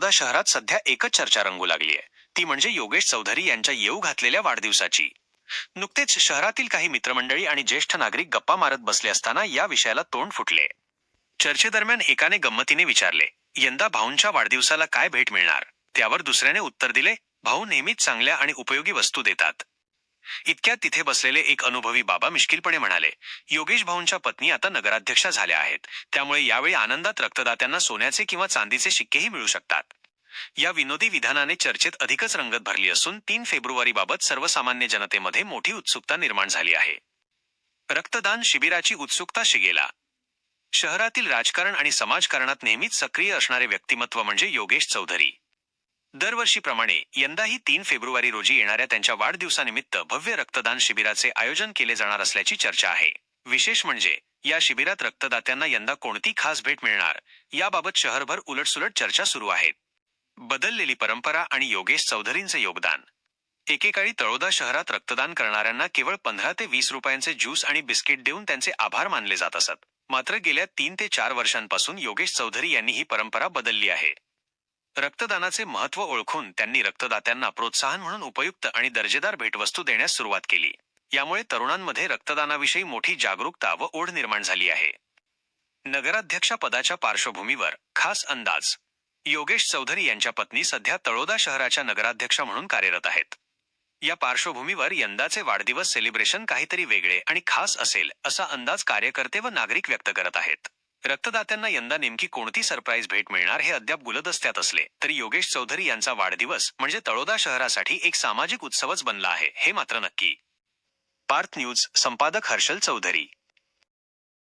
तळोदा शहरात सध्या एकच चर्चा रंगू लागली आहे. ती म्हणजे योगेश चौधरी यांच्या येऊ घातलेल्या वाढदिवसाची. नुकतेच शहरातील काही मित्रमंडळी आणि ज्येष्ठ नागरिक गप्पा मारत बसले असताना या विषयाला तोंड फुटले. चर्चेदरम्यान एकाने गंमतीने विचारले यंदा भाऊंच्या वाढदिवसाला काय भेट मिळणार? त्यावर दुसऱ्याने उत्तर दिले भाऊ नेहमीच चांगल्या आणि उपयोगी वस्तू देतात. इतक्यात तिथे बसलेले एक अनुभवी बाबा मिश्किलपणे म्हणाले योगेश भाऊंच्या पत्नी आता नगराध्यक्षा झाल्या आहेत. त्यामुळे यावेळी आनंदात रक्तदात्यांना सोन्याचे किंवा चांदीचे शिक्केही मिळू शकतात. या विनोदी विधानाने चर्चेत अधिकच रंगत भरली असून तीन फेब्रुवारीबाबत सर्वसामान्य जनतेमध्ये मोठी उत्सुकता निर्माण झाली आहे. रक्तदान शिबिराची उत्सुकता शिगेला. शहरातील राजकारण आणि समाजकारणात नेहमीच सक्रिय असणारे व्यक्तिमत्व म्हणजे योगेश चौधरी. दरवर्षीप्रमाणे यंदाही तीन फेब्रुवारी रोजी येणाऱ्या त्यांच्या वाढदिवसानिमित्त भव्य रक्तदान शिबिराचे आयोजन केले जाणार असल्याची चर्चा आहे. विशेष म्हणजे या शिबिरात रक्तदात्यांना यंदा कोणती खास भेट मिळणार याबाबत शहरभर उलटसुलट चर्चा सुरू आहेत. बदललेली परंपरा आणि योगेश चौधरींचे योगदान. एकेकाळी तळोदा शहरात रक्तदान करणाऱ्यांना केवळ पंधरा ते वीस रुपयांचे ज्यूस आणि बिस्किट देऊन त्यांचे आभार मानले जात असत. मात्र गेल्या तीन ते चार वर्षांपासून योगेश चौधरी यांनी ही परंपरा बदलली आहे. रक्तदानाचे महत्त्व ओळखून त्यांनी रक्तदात्यांना प्रोत्साहन म्हणून उपयुक्त आणि दर्जेदार भेटवस्तू देण्यास सुरुवात केली. यामुळे तरुणांमध्ये रक्तदानाविषयी मोठी जागरूकता व ओढ निर्माण झाली आहे. नगराध्यक्षा पदाच्या पार्श्वभूमीवर खास अंदाज. योगेश चौधरी यांच्या पत्नी सध्या तळोदा शहराच्या नगराध्यक्षा म्हणून कार्यरत आहेत. या पार्श्वभूमीवर यंदाचे वाढदिवस सेलिब्रेशन काहीतरी वेगळे आणि खास असेल असा अंदाज कार्यकर्ते व नागरिक व्यक्त करत आहेत. रक्तदात्यांना यंदा नेमकी कोणती सरप्राईज भेट मिळणार हे अद्याप गुलदस्त्यात असले तरी योगेश चौधरी यांचा वाढदिवस म्हणजे तळोदा शहरासाठी एक सामाजिक उत्सवच बनला आहे हे मात्र नक्की. पार्थ न्यूज संपादक हर्षल चौधरी.